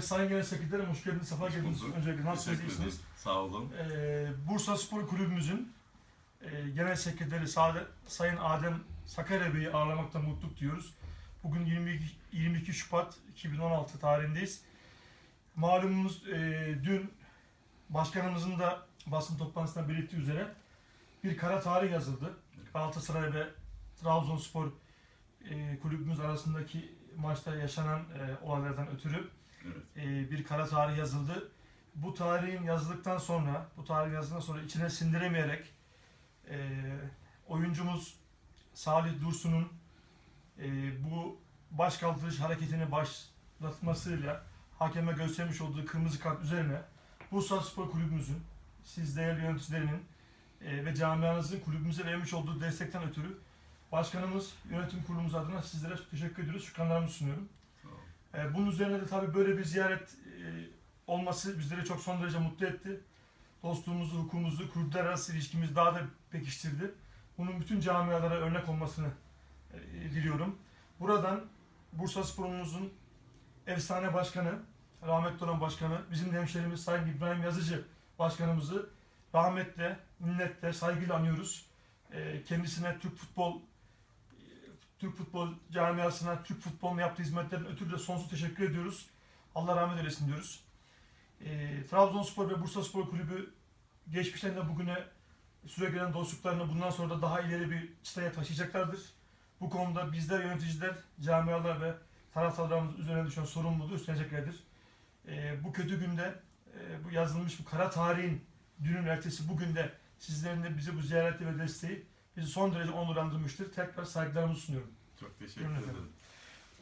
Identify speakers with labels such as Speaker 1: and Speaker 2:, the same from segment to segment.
Speaker 1: Sayın Genel Sekreterim hoş geldiniz, sefa geldiniz. Öncelikle nasılsınız, iyisiniz?
Speaker 2: Sağ olun.
Speaker 1: Ee, Bursa Spor Kulübümüzün e, Genel Sekreteri Sade, Sayın Adem Sakarya Bey'i ağırlamaktan mutluluk diyoruz. Bugün 22, 22 Şubat 2016 tarihindeyiz. Malumunuz e, dün başkanımızın da basın toplantısında belirttiği üzere bir kara tarih yazıldı. Galatasaray ve Trabzonspor e, kulübümüz arasındaki maçta yaşanan e, olaylardan ötürü. E, bir kara tarih yazıldı. Bu tarihin yazıldıktan sonra, bu tarihin yazıldıktan sonra içine sindiremeyerek e, oyuncumuz Salih Dursun'un e, bu başkaldırış hareketini başlatmasıyla hakeme göstermiş olduğu kırmızı kart üzerine Bursa Spor Kulübümüzün, siz değerli yöneticilerinin e, ve camianızın kulübümüze vermiş olduğu destekten ötürü başkanımız, yönetim kurulumuz adına sizlere teşekkür ediyoruz. Şükranlarımı sunuyorum.
Speaker 2: Sağ olun.
Speaker 1: E, Bunun üzerine de tabii böyle bir ziyaret e, olması bizleri çok son derece mutlu etti. Dostluğumuzu, hukukumuzu, kulüpler arası ilişkimizi daha da pekiştirdi. Bunun bütün camialara örnek olmasını e, diliyorum. Buradan Bursa Spor'umuzun efsane başkanı, rahmetli olan başkanı, bizim hemşerimiz Sayın İbrahim Yazıcı başkanımızı rahmetle, minnetle, saygıyla anıyoruz. E, Kendisine Türk futbol Türk futbol camiasına, Türk futboluna yaptığı hizmetlerin ötürü de sonsuz teşekkür ediyoruz. Allah rahmet eylesin diyoruz. E, Trabzonspor ve Bursaspor Kulübü geçmişten de bugüne süre gelen dostluklarını bundan sonra da daha ileri bir çıtaya taşıyacaklardır. Bu konuda bizler yöneticiler, camialar ve taraftarlarımız üzerine düşen sorumluluğu üstleneceklerdir. E, bu kötü günde e, bu yazılmış bu kara tarihin dünün ertesi bugün de sizlerin de bize bu ziyareti ve desteği bizi son derece onurlandırmıştır. Tekrar saygılarımı sunuyorum.
Speaker 2: Çok teşekkür ederim.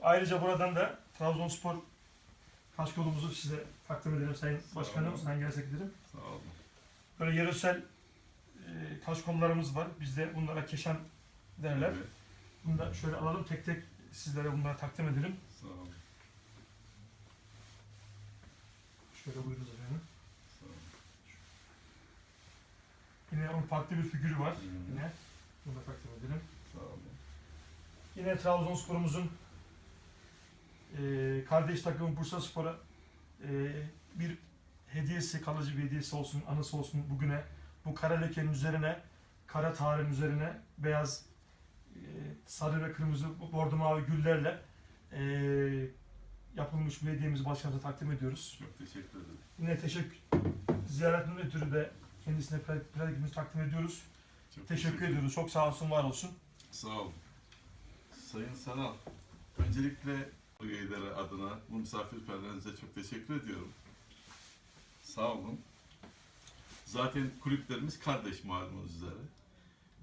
Speaker 1: Ayrıca buradan da Trabzonspor kaşkolumuzu size takdim edelim Sayın
Speaker 2: Sağ
Speaker 1: Başkanım. Sayın Genel Sekreterim.
Speaker 2: Sağ olun.
Speaker 1: Böyle yöresel e, kaşkollarımız var. Bizde bunlara keşan derler.
Speaker 2: Evet.
Speaker 1: Bunu da şöyle alalım tek tek sizlere bunları takdim edelim.
Speaker 2: Sağ olun.
Speaker 1: Şöyle buyurunuz efendim.
Speaker 2: Sağ olun.
Speaker 1: Yine onun farklı bir figürü var.
Speaker 2: Hı.
Speaker 1: Yine bunu da takdim edelim.
Speaker 2: Sağ olun.
Speaker 1: Yine Trabzonspor'umuzun e, kardeş takımı Bursa Spor'a e, bir hediyesi, kalıcı bir hediyesi olsun, anısı olsun bugüne. Bu kara lekenin üzerine, kara tarihin üzerine beyaz, e, sarı ve kırmızı bordo mavi güllerle e, yapılmış bir hediyemizi başkanımıza takdim ediyoruz.
Speaker 2: Çok teşekkür ederim.
Speaker 1: Yine teşekkür ziyaretinden ötürü de kendisine predikimizi takdim ediyoruz.
Speaker 2: Çok
Speaker 1: Teşekkür ediyoruz. Çok sağ olsun, var olsun.
Speaker 2: Sağ olun. Sayın Sanal, öncelikle üyeleri adına bu misafirperverinize çok teşekkür ediyorum. Sağ olun. Zaten kulüplerimiz kardeş malumunuz üzere.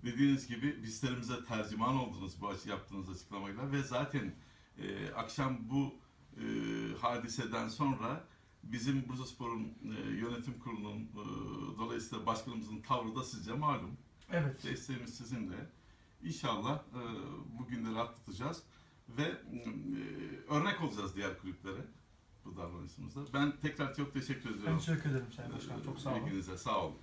Speaker 2: Dediğiniz gibi bizlerimize tercüman oldunuz bu yaptığınız açıklamayla ve zaten e, akşam bu e, hadiseden sonra bizim Bursaspor'un e, yönetim kurulunun e, dolayısıyla başkanımızın tavrı da sizce malum.
Speaker 1: Evet.
Speaker 2: Desteğimiz sizinle. İnşallah e, bu günleri atlatacağız ve e, örnek olacağız diğer kulüplere bu davranışımızda. Ben tekrar çok teşekkür
Speaker 1: Ben
Speaker 2: ediyorum.
Speaker 1: teşekkür ederim Sayın Başkanım. Çok sağ olun.
Speaker 2: İlginize sağ olun.